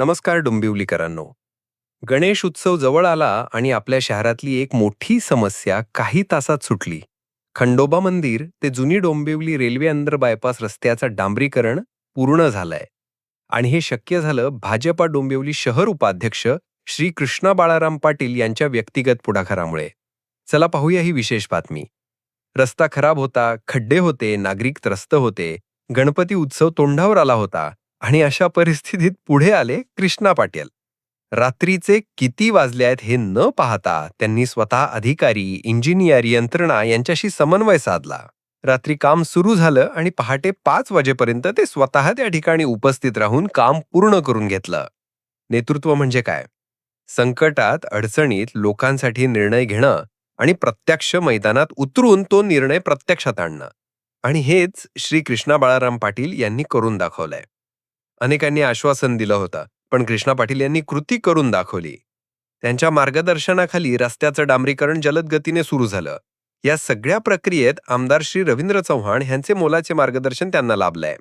नमस्कार डोंबिवलीकरांनो. गणेश उत्सव जवळ आला आणि आपल्या शहरातली एक मोठी समस्या काही तासात सुटली. खंडोबा मंदिर ते जुनी डोंबिवली रेल्वे अंदर बायपास रस्त्याचं डांबरीकरण पूर्ण झालंय. आणि हे शक्य झालं भाजपा डोंबिवली शहर उपाध्यक्ष श्री कृष्णा बाळाराम पाटील यांच्या व्यक्तिगत पुढाकारामुळे. चला पाहूया ही विशेष बातमी. रस्ता खराब होता खड्डे होते नागरिक त्रस्त होते गणपती उत्सव तोंडावर आला होता. आणि अशा परिस्थितीत पुढे आले कृष्णा पाटील. रात्रीचे किती वाजले आहेत हे न पाहता त्यांनी स्वतः अधिकारी इंजिनियर यंत्रणा यांच्याशी समन्वय साधला. रात्री काम सुरू झालं आणि पहाटे पाच वाजेपर्यंत ते स्वतः त्या ठिकाणी उपस्थित राहून काम पूर्ण करून घेतलं. नेतृत्व म्हणजे काय? संकटात अडचणीत लोकांसाठी निर्णय घेणं आणि प्रत्यक्ष मैदानात उतरून तो निर्णय प्रत्यक्षात आणणं. आणि हेच श्री कृष्णा बाळाराम पाटील यांनी करून दाखवलंय. अनेकांनी आश्वासन दिलं होतं पण कृष्णा पाटील यांनी कृती करून दाखवली. त्यांच्या मार्गदर्शनाखाली रस्त्याचं डांबरीकरण जलद गतीने सुरू झालं. या सगळ्या प्रक्रियेत आमदार श्री रवींद्र चव्हाण यांचे मोलाचे मार्गदर्शन त्यांना लाभलंय.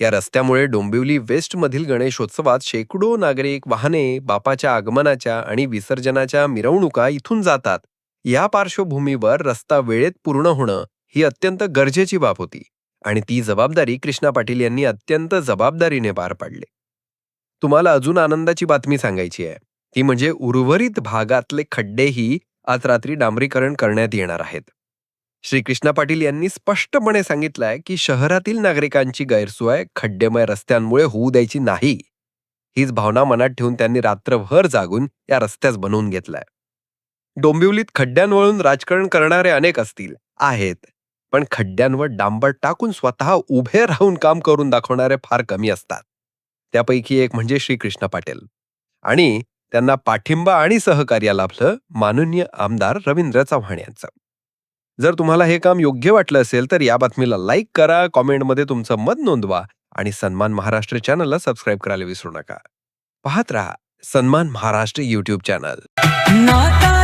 या रस्त्यामुळे डोंबिवली वेस्टमधील गणेशोत्सवात शेकडो नागरिक वाहने बापाच्या आगमनाच्या आणि विसर्जनाच्या मिरवणुका इथून जातात. या पार्श्वभूमीवर रस्ता वेळेत पूर्ण होणं ही अत्यंत गरजेची बाब होती. आणि ती जबाबदारी कृष्णा पाटील यांनी अत्यंत जबाबदारीने पार पाडली. तुम्हाला अजून आनंदाची बातमी सांगायची आहे. ती म्हणजे उर्वरित भागातले खड्डेही आज रात्री डांबरीकरण करण्यात येणार आहेत. श्री कृष्णा पाटील यांनी स्पष्टपणे सांगितलंय की शहरातील नागरिकांची गैरसोय खड्डेमय रस्त्यांमुळे होऊ द्यायची नाही. हीच भावना मनात ठेवून त्यांनी रात्रभर जागून या रस्त्यास बनवून घेतलाय. डोंबिवलीत खड्ड्यांवळून राजकारण करणारे अनेक असतील आहेत. पण खड्ड्यांवर डांबर टाकून स्वतः उभे राहून काम करून दाखवणारे फार कमी असतात. त्यापैकी एक म्हणजे श्री कृष्ण पाटील. आणि त्यांना पाठिंबा आणि सहकार्य लाभलं माननीय आमदार रवींद्र चव्हाण यांचं. जर तुम्हाला हे काम योग्य वाटलं असेल तर या बातमीला लाईक करा कॉमेंटमध्ये तुमचं मत नोंदवा आणि सन्मान महाराष्ट्र चॅनलला सबस्क्राईब करायला विसरू नका. पाहत राहा सन्मान महाराष्ट्र यूट्यूब चॅनल. नाता